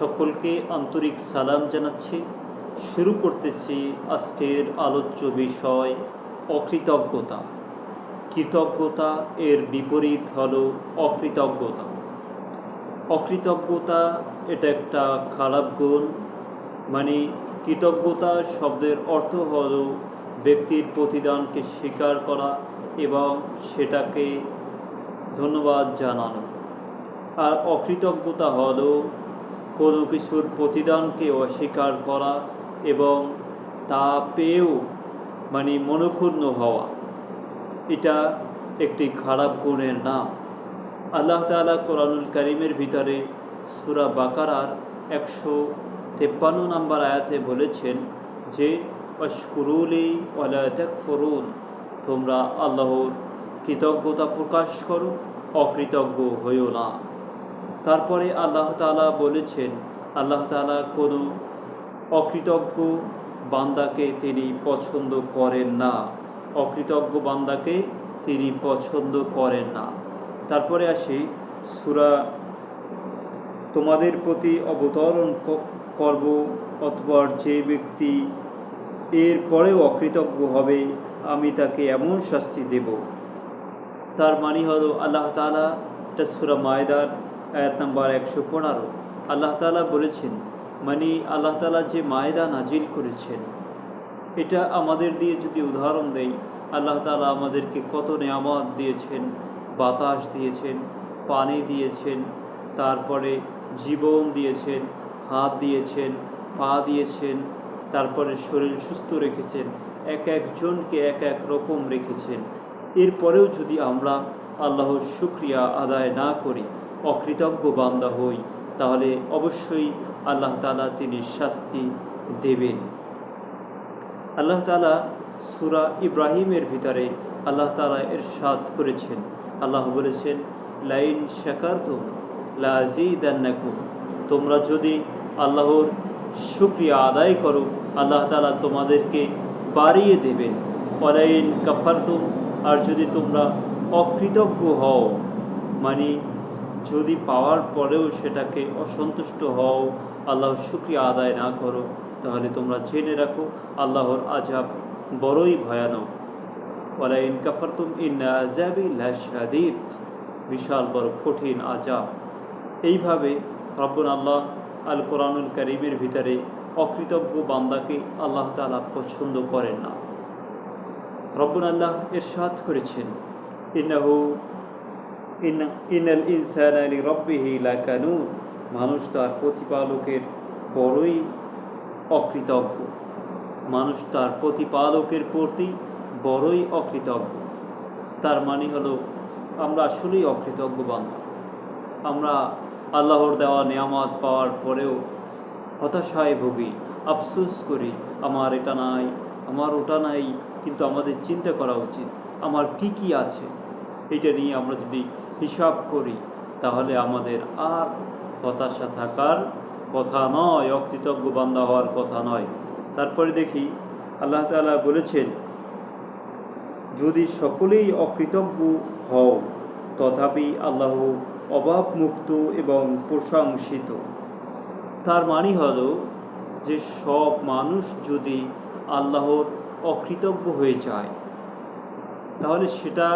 সকলকে আন্তরিক সালাম জানাচ্ছি। শুরু করতেছি আজকের আলোচ্য বিষয়, অকৃতজ্ঞতা। কৃতজ্ঞতা এর বিপরীত হল অকৃতজ্ঞতা। অকৃতজ্ঞতা এটা একটা খারাপ গুণ মানে কৃতজ্ঞতা শব্দের অর্থ হল ব্যক্তির প্রতিদানকে স্বীকার করা এবং সেটাকে ধন্যবাদ জানানো। আর অকৃতজ্ঞতা হলো কোনো কিছুর প্রতিদানকে অস্বীকার করা এবং তা পেয়েও মানে মনক্ষুণ্ণ হওয়া, এটা একটি খারাপ গুণের নাম। আল্লাহ তাআলা কোরআনুল করিমের ভিতরে সুরা বাকারার একশো তেপ্পান্ন নম্বর আয়াতে বলেছেন যে অস্কুরুলি ওয়ালায়াক ফরুন তোমরা আল্লাহর কৃতজ্ঞতা প্রকাশ করো, অকৃতজ্ঞ হইও না। তারপরে আল্লাহ তালা বলেছেন, আল্লাহ তাআলা কোনো অকৃতজ্ঞ বান্দাকে তিনি পছন্দ করেন না। অকৃতজ্ঞ বান্দাকে তিনি পছন্দ করেন না। তারপরে আসি সুরা তোমাদের প্রতি অবতরণ করব অথবা যে ব্যক্তি এর পরেও অকৃতজ্ঞ হবে, আমি তাকে এমন শাস্তি দেব। তার মানে হলো আল্লাহ তাআলা এটা সুরা মায়দার আয়াত নাম্বার একশো পনেরো। আল্লাহ তাআলা বলেছেন মানে আল্লাহ তাআলা যে মায়দা নাজিল করেছেন, এটা আমাদের দিয়ে যদি উদাহরণ দেই, আল্লাহ তাআলা আমাদেরকে কত নেয়ামত দিয়েছেন, বাতাস দিয়েছেন, পানি দিয়েছেন, তারপরে জীবন দিয়েছেন, হাত দিয়েছেন, পা দিয়েছেন, তারপরে শরীর সুস্থ রেখেছেন, এক একজনকে এক এক রকম রেখেছেন। এরপরেও যদি আমরা আল্লাহর শুক্রিয়া আদায় না করি অকৃতজ্ঞ বান্দা হই, তাহলে অবশ্যই আল্লাহ তালা তিনি শাস্তি দেবেন। আল্লাহ তালা সুরা ইব্রাহিমের ভিতরে আল্লাহ তালা এর সাদ করেছেন। আল্লাহ বলেছেন, লাইন শাকারতুম লাজিদান্নাকুম। তোমরা যদি আল্লাহর শুক্রিয়া আদায় করো, আল্লাহ তালা তোমাদেরকে বাড়িয়ে দেবেন। অলাইন কাফারতুম, আর যদি তোমরা অকৃতজ্ঞ হও মানে যদি পাওয়ার পরেও সেটাকে অসন্তুষ্ট হও আল্লাহর শুক্রিয়া আদায় না করো, তাহলে তোমরা জেনে রাখো, আল্লাহর আজাব বড়ই ভয়ানক। ওয়ালা ইন কাফারতুম ইন্না আজাবি বিশাল বড় কঠিন আজাব এইভাবে রব্বুল আল্লাহ আল কোরআনুল করিমের ভিতরে অকৃতজ্ঞ বান্দাকে আল্লাহ তাআলা পছন্দ করেন না। রব্বুল আল্লাহ এরশাদ করেছেন, ইন্নাহু ইন্না ইনাল ইনসান আলী রব্বিহি লাকানুন। মানুষ তার প্রতিপালকের বড়ই অকৃতজ্ঞ। মানুষ তার প্রতিপালকের প্রতি বড়ই অকৃতজ্ঞ। তার মানে হলো, আমরা আসলেই অকৃতজ্ঞ বান্ধব আমরা আল্লাহর দেওয়া নিয়ামত পাওয়ার পরেও হতাশায় ভুগি, আফসোস করি, আমার এটা নাই, আমার ওটা নাই, কিন্তু আমাদের চিন্তা করা উচিত, আমার কি কি আছে? এটা নিয়ে আমরা যদি হিসাব করি, তাহলে আমাদের আর হতাশা থাকার কথা নয়, অকৃতজ্ঞ বান্দা হওয়ার কথা নয়। তারপরে দেখি, আল্লাহ তাআলা বলেছেন, যদি সকলেই অকৃতজ্ঞ হও, তথাপি আল্লাহ অভাবমুক্ত এবং প্রশংসিত। তার মানে হলো যে সব মানুষ যদি আল্লাহর অকৃতজ্ঞ হয়ে যায়, তাহলে সেটা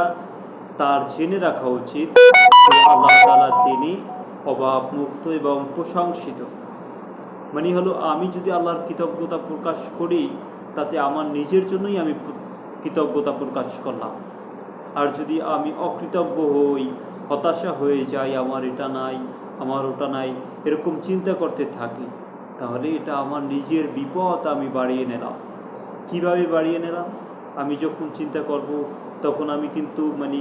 তার জেনে রাখা উচিত আল্লাহ তাআলা তিনি অভাবমুক্ত এবং প্রশংসিত। মানে হলো, আমি যদি আল্লাহর কৃতজ্ঞতা প্রকাশ করি, তাতে আমার নিজের জন্যই আমি কৃতজ্ঞতা প্রকাশ করলাম। আর যদি আমি অকৃতজ্ঞ হই, হতাশা হয়ে যাই, আমার এটা নাই, আমার ওটা নাই, এরকম চিন্তা করতে থাকি, তাহলে এটা আমার নিজের বিপদ আমি বাড়িয়ে নিলাম। কীভাবে বাড়িয়ে নিলাম? আমি যখন চিন্তা করব তখন আমি কিন্তু মানে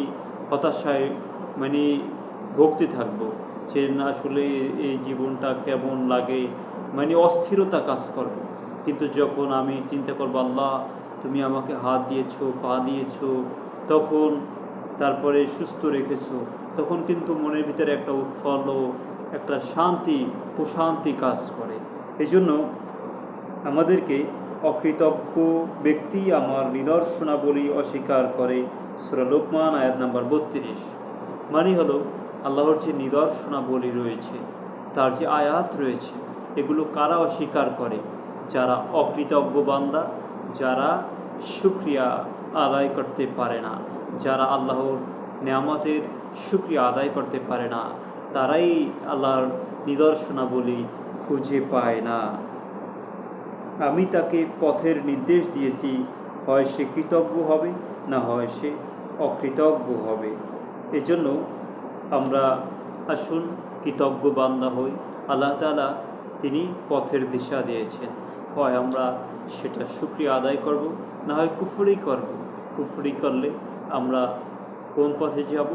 হতাশায় মানে ভুগতে থাকব যে না, আসলে এই জীবনটা কেমন লাগে? মানে অস্থিরতা কাজ করবে। কিন্তু যখন আমি চিন্তা করব, আল্লাহ, তুমি আমাকে হাত দিয়েছ, পা দিয়েছ, তখন তারপরে সুস্থ রেখেছো, তখন কিন্তু মনের ভিতরে একটা উৎফল একটা শান্তি, প্রশান্তি কাজ করে। এই জন্য আমাদেরকে অকৃতজ্ঞ ব্যক্তি আমার নিদর্শনাবলী অস্বীকার করে সুরা লোকমান, আয়াত নাম্বার বত্রিশ। মানে হলো, আল্লাহর যে নিদর্শনাবলী রয়েছে, তার যে আয়াত রয়েছে, এগুলো কারা অস্বীকার করে? যারা অকৃতজ্ঞ বান্দা, যারা শুক্রিয়া আদায় করতে পারে না, যারা আল্লাহর নিয়ামতের শুক্রিয়া আদায় করতে পারে না, তারাই আল্লাহর নিদর্শনাবলী খুঁজে পায় না। আমি তাকে পথের নির্দেশ দিয়েছি, হয় সে কৃতজ্ঞ হবে, না হয় সে অকৃতজ্ঞ হবে। এজন্য আমরা আসুন কৃতজ্ঞ বান্দা হই। আল্লাহ তালা তিনি পথের দিশা দিয়েছেন। হয় আমরা সেটা শুক্রিয়া আদায় করব, না হয় কুফরি করব। কুফরি করলে আমরা কোন পথে যাব?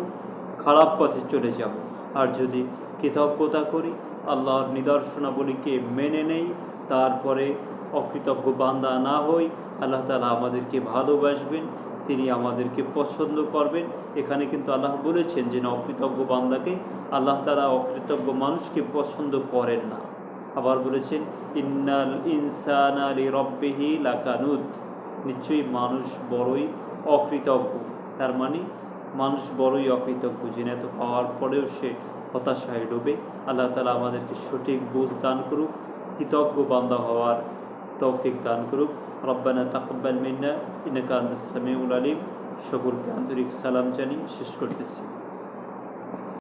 খারাপ পথে চলে যাব। আর যদি কৃতজ্ঞতা করি, আল্লাহর নিদর্শনাবলীকে মেনে নেই, তারপরে অকৃতজ্ঞ বান্দা না হই, আল্লাহ তালা আমাদেরকে ভালোবাসবেন, তিনি আমাদেরকে পছন্দ করবেন। এখানে কিন্তু আল্লাহ বলেছেন যে, না, অকৃতজ্ঞ বান্দাকে আল্লাহ তালা অকৃতজ্ঞ মানুষকে পছন্দ করেন না। আবার বলেছেন, ইন্নাল ইনসান আলী রব্বেহি লাকানুদ। নিশ্চয়ই মানুষ বড়ই অকৃতজ্ঞ। তার মানে মানুষ বড়ই অকৃতজ্ঞ। জেনে এত পাওয়ার পরেও সে হতাশায় ডোবে। আল্লাহ তালা আমাদেরকে সঠিক বুঝ দান করুক। কৃতজ্ঞ বান্দা হওয়ার তৌফিক দান করুক। রব্বানা তাকব্বাল মিন্না ইনাকা আন্তাস সামিউল আলিম। সকলকে আন্তরিক সালাম জানি শেষ করতেছি।